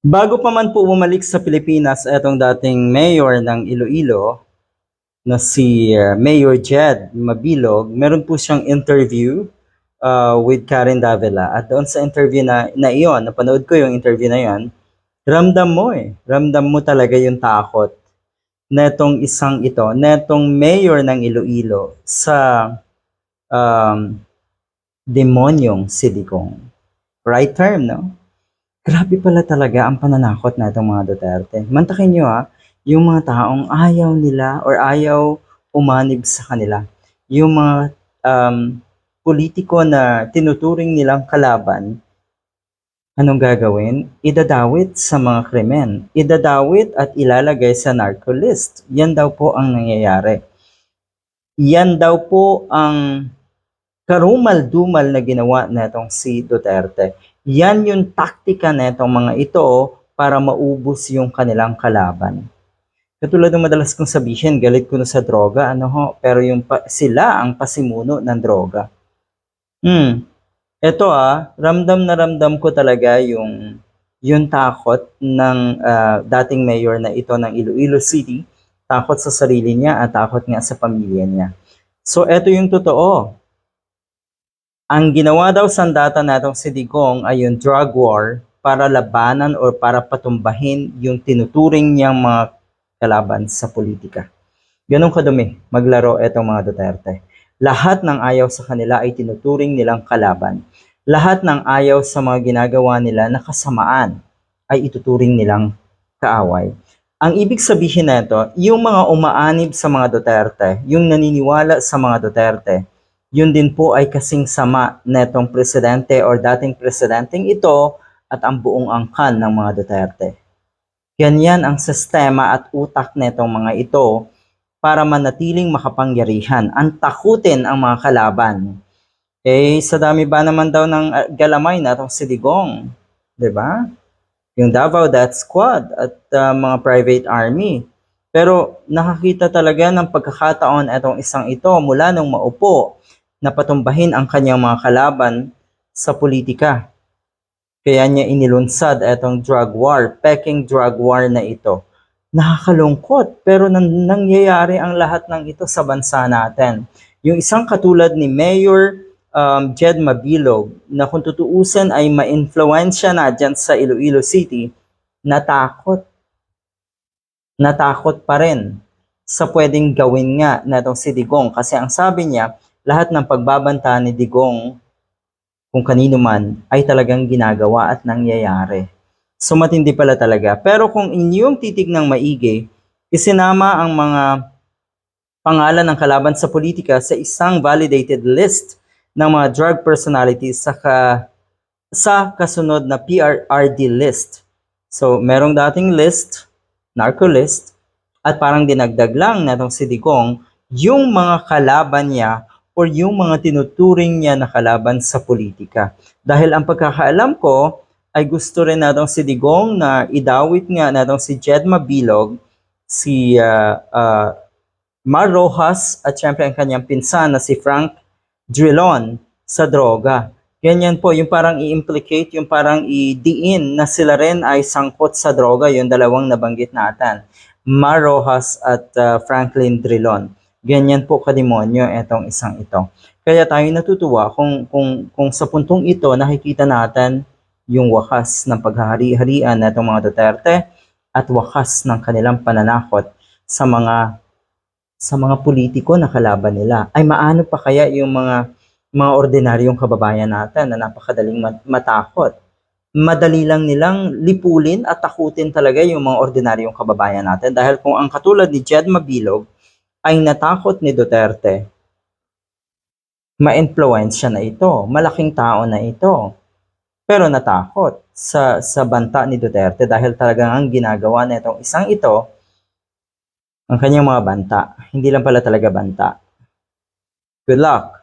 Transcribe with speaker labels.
Speaker 1: Bago pa man po bumalik sa Pilipinas etong dating mayor ng Iloilo na si uh, Mayor Jed Mabilog, meron po siyang interview uh, with Karen Davila. At doon sa interview na, na iyon, napanood ko yung interview na iyon, ramdam mo eh. Ramdam mo talaga yung takot netong isang ito, netong mayor ng Iloilo sa um, demonyong silikong. Right term, no? Grabe pala talaga ang pananakot na itong mga Duterte. Mantakin nyo ha, yung mga taong ayaw nila or ayaw umanib sa kanila. Yung mga um, politiko na tinuturing nilang kalaban, anong gagawin? Idadawit sa mga krimen. Idadawit at ilalagay sa narco list. Yan daw po ang nangyayari. Yan daw po ang karumal-dumal na ginawa na itong si Duterte. Yan yung taktika na itong mga ito para maubos yung kanilang kalaban. Katulad ng madalas kong sabihin, galit ko na sa droga, ano ho, pero yung pa, sila ang pasimuno ng droga. Hmm. Ito ah, ramdam na ramdam ko talaga yung yung takot ng ah, dating mayor na ito ng Iloilo City, takot sa sarili niya at takot nga sa pamilya niya. So, ito yung totoo. Ang ginawa daw sandata natong si Digong ay yung drug war para labanan or para patumbahin yung tinuturing niyang mga kalaban sa politika. Ganun kadumi maglaro etong mga Duterte. Lahat ng ayaw sa kanila ay tinuturing nilang kalaban. Lahat ng ayaw sa mga ginagawa nila na kasamaan ay ituturing nilang kaaway. Ang ibig sabihin nito, yung mga umaanib sa mga Duterte, yung naniniwala sa mga Duterte, yun din po ay kasing sama netong presidente or dating presidenteng ito at ang buong angkan ng mga Duterte. Ganyan ang sistema at utak netong mga ito para manatiling makapangyarihan. Ang takutin ang mga kalaban. Eh, sa dami ba naman daw ng uh, galamay na itong si Digong? 'Di ba? Yung Davao Death Squad at uh, mga private army. Pero nakakita talaga ng pagkakataon itong isang ito mula nung maupo na patumbahin ang kanyang mga kalaban sa politika. Kaya niya inilunsad itong drug war, peking drug war na ito. Nakakalungkot pero nang nangyayari ang lahat ng ito sa bansa natin. Yung isang katulad ni Mayor um, Jed Mabilog na kung tutuusin ay ma-influensya na dyan sa Iloilo City, natakot. Natakot pa rin sa pwedeng gawin nga na itong si Digong kasi ang sabi niya, lahat ng pagbabanta ni Digong kung kanino man ay talagang ginagawa at nangyayari. So matindi pala talaga. Pero kung inyong titig ng maigi, isinama ang mga pangalan ng kalaban sa politika sa isang validated list ng mga drug personalities sa, ka, sa kasunod na PRRD list. So merong dating list, narco list, at parang dinagdag lang na itong si Digong yung mga kalaban niya or yung mga tinuturing niya na kalaban sa politika. Dahil ang pagkakaalam ko ay gusto rin natong si Digong na idawit nga natong si Jed Mabilog, si uh, uh, Mar Rojas at syempre ang kanyang pinsan na si Frank Drilon sa droga. Ganyan po, yung parang i-implicate, yung parang i-diin na sila rin ay sangkot sa droga, yung dalawang nabanggit natin. Mar Rojas at uh, Franklin Drilon. Ganyan po kademonyo itong isang ito. Kaya tayo natutuwa kung, kung, kung sa puntong ito nakikita natin yung wakas ng paghahari-harian na itong mga Duterte at wakas ng kanilang pananakot sa mga sa mga politiko na kalaban nila. Ay maano pa kaya yung mga mga ordinaryong kababayan natin na napakadaling matakot madali lang nilang lipulin at takutin talaga yung mga ordinaryong kababayan natin. Dahil kung ang katulad ni Jed Mabilog ay natakot ni Duterte, ma-influensya na ito, malaking tao na ito. Pero natakot sa, sa banta ni Duterte dahil talagang ang ginagawa na itong isang ito, ang kanyang mga banta, hindi lang pala talaga banta. Good luck!